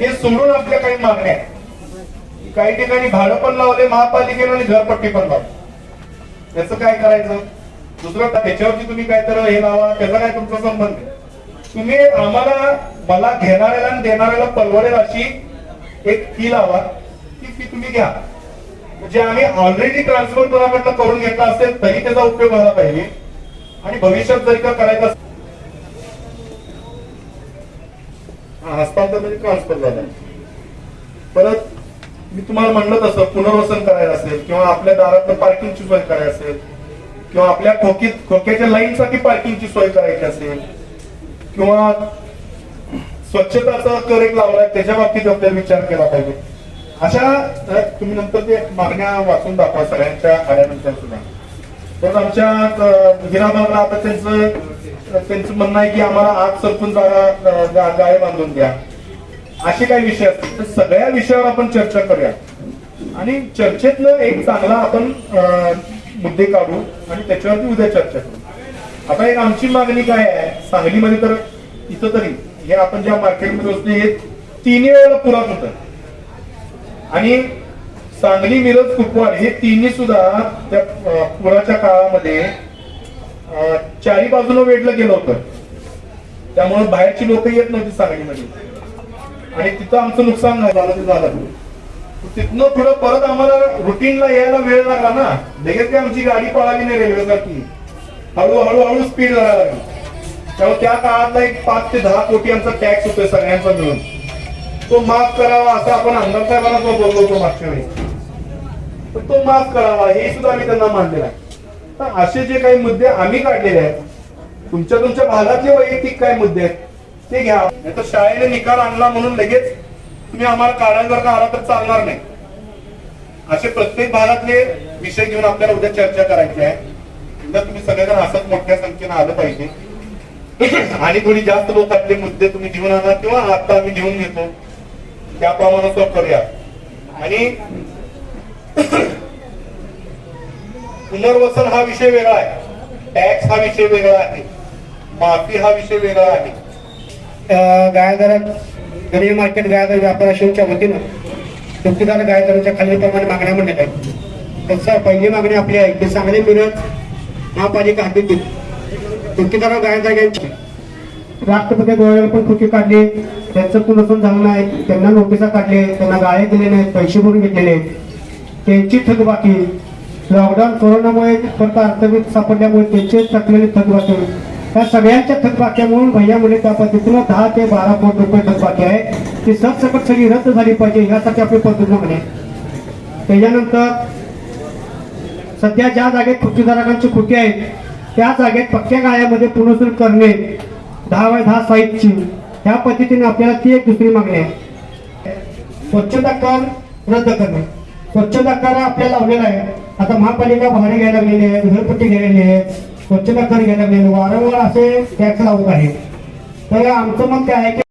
हे सोडून आपल्या काही मागण्या आहेत. काही ठिकाणी भाडं पण लावले महापालिकेनं आणि घरपट्टी पण लावली त्याचं काय करायचं दुसरं त्याच्यावरती तुम्ही काय तर हे लावा त्याचा काय तुमचा संबंध आहे? तुम्ही आम्हाला मला घेणाऱ्याला आणि देणाऱ्याला परवडेल अशी एक फी लावा ती फी तुम्ही घ्या म्हणजे आम्ही ऑलरेडी ट्रान्सफर कोणाकडनं करून घेतला असेल तरी त्याचा उपयोग व्हायला पाहिजे आणि भविष्यात जरी का करायचं असेल हा, हस्तांतर म्हणजे ट्रान्सफर झाला. परत मी तुम्हाला म्हणलं तसं पुनर्वसन करायचं असेल किंवा आपल्या दारात पार्किंगची सोय करायची असेल किंवा आपल्या खोकीत खोक्याच्या लाईनसाठी पार्किंगची सोय करायची असेल किंवा स्वच्छताचा कर एक लावलाय त्याच्या बाबतीत आपल्याला विचार केला पाहिजे. अशा तुम्ही नंतर ते मागण्या वाचून दाखवा सगळ्यांच्या आल्यानंतर सुद्धा. पण आमच्या अ, आता त्यांचं त्यांचं म्हणणं आहे की आम्हाला आज सरपंच जागा गाळे बांधून द्या. असे काही विषय असतील. तर सगळ्या विषयावर आपण चर्चा करूया. आणि चर्चेतनं एक चांगला आपण मुद्दे काढू आणि त्याच्यावरती उद्या चर्चा करू. आता एक आमची मागणी काय आहे? सांगलीमध्ये तर इथं तरी हे आपण ज्या मार्केटमध्ये असतो हे तिन्ही वेळेला पुरात होत. आणि सांगली मिरज कुपवाड हे तिन्ही सुद्धा त्या पुराच्या काळामध्ये चारी बाजूनं वेढलं गेलं होतं. त्यामुळे बाहेरची लोक येत नव्हती सांगलीमध्ये. आणि तिथं आमचं नुकसान झालं ते झालं. तिथनं पुढं परत आम्हाला रुटीनला यायला वेळ लागला ना. लगेच काय आमची गाडी पळाली नाही रेल्वेसारखी. हळूहळू हळू स्पीड जायला लागली. त्यामुळे त्या काळातला एक पाच ते दहा कोटी आमचा टॅक्स होतोय सगळ्यांचा मिळून. तो माफ करावा असं आपण आमदार साहेबांना बोललो होतो मागच्या वेळी. तर तो माफ करावा हे सुद्धा आम्ही त्यांना मानलेलं आहे. तर असे जे काही मुद्दे आम्ही काढलेले आहेत तुमच्या तुमच्या भागातले वैयक्तिक काय मुद्दे आहेत ते घ्या. नाही तर शाळेने निकाल आणला म्हणून लगेच तुम्ही आम्हाला काढायला जर का आला तर चालणार नाही. असे प्रत्येक भागातले विषय घेऊन आपल्याला उद्या चर्चा करायची आहे. उद्या तुम्ही सगळेजण असंच मोठ्या संख्येनं आलं पाहिजे. आणि थोडी जास्त लोकांतले मुद्दे तुम्ही घेऊन आणा किंवा आता आम्ही घेऊन घेतो. त्याप्रमाणे तो करूया. आणि पुनर्वसन हा विषय वेगळा आहे. टॅक्स हा विषय वेगळा आहे. माफी हा विषय वेगळा आहे. गायदर गरीब मार्केट गायदर व्यापार अशोकच्या वतीनं चौकीदार गायदराच्या खालीलप्रमाणे मागण्या म्हणण्यात आहेत तसं पहिली मागणी आपली आहे की सांगली मिरज महापालिका हद्दीतील चौकीदार गायदर यांची राष्ट्रपती गोव्याला पण कृती काढली. त्यांचं पुनर्सन झालं नाही. त्यांना नोटिसा काढले. त्यांना गाळे दिले नाहीत. पैसे भरून घेतलेले. त्यांची थकबाकी लॉकडाऊन कोरोनामुळे परत अर्थव्यवस्था सापडल्यामुळे त्यांचे थकलेले थकबाकी त्या सगळ्यांच्या थकबाक्यामुळे भैया मुले त्या पद्धतीनं दहा ते बारा कोटी रुपये थकबाकी आहे. ती सरसकट सगळी रद्द झाली पाहिजे यासाठी आपली पद्धत मागणी आहे. त्याच्यानंतर सध्या ज्या जागेत खुर्चीधारकांची खुटी आहेत त्या जागेत पक्क्या गाळ्यामध्ये पुनर्वसन करणे दहा बाय दहा साईजची ह्या पद्धतीने आपल्याला ती एक दुसरी मागणी आहे. स्वच्छता कर रद्द करणे. स्वच्छता कर आपल्याला लावलेला आहे. आता महापालिका भाडे घ्यायला लागलेली आहे घरपट्टी घ्यायला आहे स्वच्छता कर घ्यायला लागलेले वारंवार असे टॅक्स लावत आहे तर आमचं मत काय आहे की